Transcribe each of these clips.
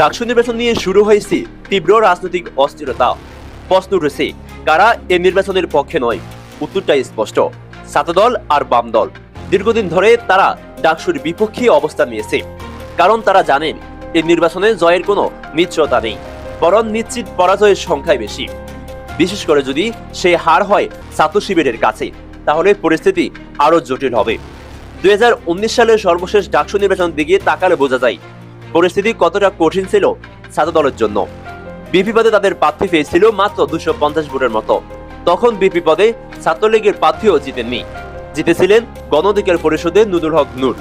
ডাকসু নির্বাচন নিয়ে শুরু হয়েছে তীব্র রাজনৈতিক অস্থিরতা। প্রশ্ন উঠেছে, কারা এই নির্বাচনের পক্ষে নয়? উত্তরটাই স্পষ্ট, সাতদল আর বাম দল দীর্ঘদিন ধরে তারা ডাকসুর বিপক্ষে অবস্থান নিয়েছে। কারণ তারা জানেন, এই নির্বাচনে জয়ের কোনো নিশ্চয়তা নেই, বরং নিশ্চিত পরাজয়ের সংখ্যাই বেশি। বিশেষ করে যদি সেই হার হয় ছাত্র শিবিরের কাছে, তাহলে পরিস্থিতি আরও জটিল হবে। দুই হাজার উনিশ সালের সর্বশেষ ডাকসু নির্বাচন দিকে তাকালে বোঝা যায় পরিস্থিতি কতটা কঠিন ছিল ছাত্র দলের জন্য। বিপি পদে তাদের প্রার্থী পেয়েছিল মাত্র দুশো পঞ্চাশ ভোটের মতো। তখন বিপি পদে ছাত্রলীগের প্রার্থীও জিতেননি। জিতেছিলেন গণ অধিকার পরিষদে নুদুল হক নূর।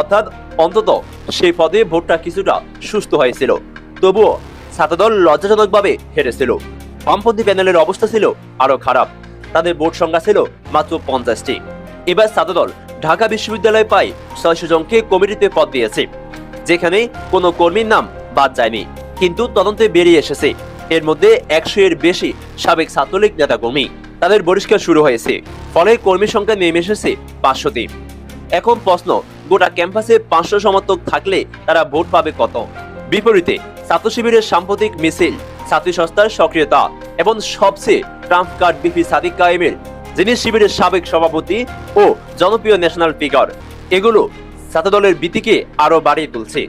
অর্থাৎ অন্তত সেই পদে ভোটটা কিছুটা সুস্থ হয়েছিল। তবুও ছাত্রদল লজ্জাজনকভাবে হেরেছিল। বামপন্থী প্যানেলের অবস্থা ছিল আরও খারাপ। তাদের ভোট সংখ্যা ছিল মাত্র পঞ্চাশটি। এবার ছাত্রদল ঢাকা বিশ্ববিদ্যালয় পায় ছয়শো জনকে কমিটিতে পদ দিয়েছে। যেখানে কোনো কর্মীর নাম বাদ যায়নি। কিন্তু তদন্তে বেরিয়ে এসেছে। এর মধ্যে একশো এর বেশি সাবেক ছাত্রলীগ নেতা কর্মী তাদের বহিষ্কার শুরু হয়েছে। ফলে কর্মী সংখ্যা নেমে এসেছে পাঁচশোতে এখন প্রশ্ন, গোটা ক্যাম্পাসে পাঁচশো সমর্থক থাকলে তারা ভোট পাবে কত? বিপরীতে ছাত্র শিবিরের সাম্প্রতিক মিছিল, ছাত্রী সংস্থার সক্রিয়তা এবং সবচেয়ে ট্রাম্প কার্ড বিপি সাদিক কায়েমের, যিনি শিবিরের সাবেক সভাপতি ও জনপ্রিয় ন্যাশনাল ফিগার এগুলো ছাত্রদলের ভীতিকে আরও বাড়িয়ে তুলছে।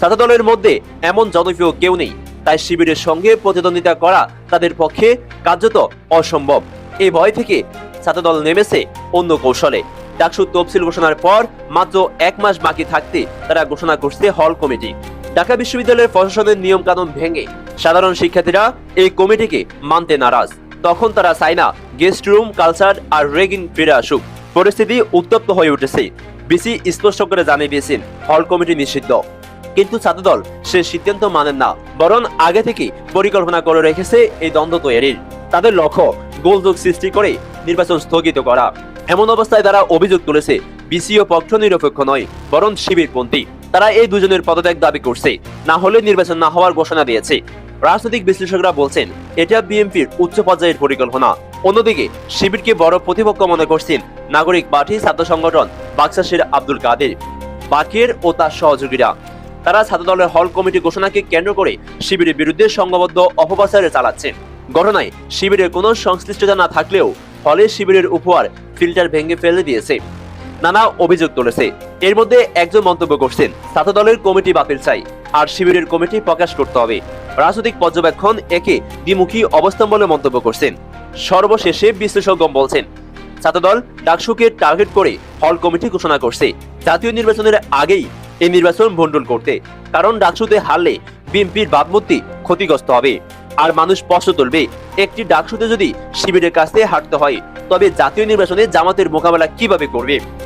ছাত্রদলের মধ্যে এমন জনপ্রিয় কেউ নেই, তাই শিবিরের সঙ্গে প্রতিদ্বন্দ্বিতা করা তাদের পক্ষে কার্যত অসম্ভব। এই ভয় থেকে ছাত্রদল নেমেছে অন্য কৌশলে। ডাকসু তফসিল ঘোষণার পর মাত্র এক মাস বাকি থাকতে তারা ঘোষণা করছে হল কমিটি। ঢাকা বিশ্ববিদ্যালয়ের প্রশাসনের নিয়ম কানুন ভেঙে সাধারণ শিক্ষার্থীরা এই কমিটিকে মানতে নারাজ। তখন তারা চায় না গেস্ট রুম কালচার আর রেগিং ফিরে আসুক। পরিস্থিতি উত্তপ্ত হয়ে উঠেছে। বিসি স্পষ্ট করে জানিয়ে দিয়েছেন, হল কমিটি নিষিদ্ধ। কিন্তু ছাত্রদল সে সিদ্ধান্ত মানেন না, বরং আগে থেকে পরিকল্পনা করে রেখেছে এই দ্বন্দ্ব তৈরির। তাদের লক্ষ্য, গোলযোগ সৃষ্টি করে নির্বাচন স্থগিত করা। এমন অবস্থায় তারা অভিযোগ তুলেছে বিসিও পক্ষ নিরপেক্ষ নয়, বরং শিবিরপন্থী। তারা এই দুজনের পদত্যাগ দাবি করছে, না হলে নির্বাচন না হওয়ার ঘোষণা দিয়েছে। রাজনৈতিক বিশ্লেষকরা বলছেন, এটা বিএনপির উচ্চ পর্যায়ের পরিকল্পনা। অন্যদিকে, শিবিরকে বড় প্রতিপক্ষ মনে করছেন, নাগরিক পার্টি ছাত্র সংগঠন বাক্সাসের আব্দুল কাদের, বাকের ও তার সহযোগীরা। তারা ছাত্রদলের হল কমিটি ঘোষণাকে কেন্দ্র করে শিবিরের বিরুদ্ধে সংঘবদ্ধ অপপ্রচার চালাচ্ছেন ঘটনায় শিবিরের কোনো সংশ্লিষ্টতা না থাকলেও হলে শিবিরের উপহার ফিল্টার ভেঙে ফেলে দিয়েছে। নানা অভিযোগ তুলেছে। এর মধ্যে একজন মন্তব্য করছেন, ছাত্রদলের কমিটি বাতিল চাই, আর শিবিরের কমিটি প্রকাশ করতে হবে। রাজনৈতিক পর্যবেক্ষণ একে দ্বিমুখী অবস্থান বলে মন্তব্য করছেন। সর্বশেষে বিশ্লেষক বলছেন ছাত্রদল ডাকসুকে টার্গেট করে হল কমিটি ঘোষণা করছে। জাতীয় নির্বাচনের আগেই এই নির্বাচন ভণ্ডুল করতে, কারণ ডাকসুতে হারলে বিএনপির বাদমূর্তি ক্ষতিগ্রস্ত হবে। আর মানুষ স্পষ্ট তুলবে, একটি ডাকসুতে যদি শিবিরের কাছে হারতে হয়, তবে জাতীয় নির্বাচনে জামাতের মোকাবেলা কীভাবে করবে?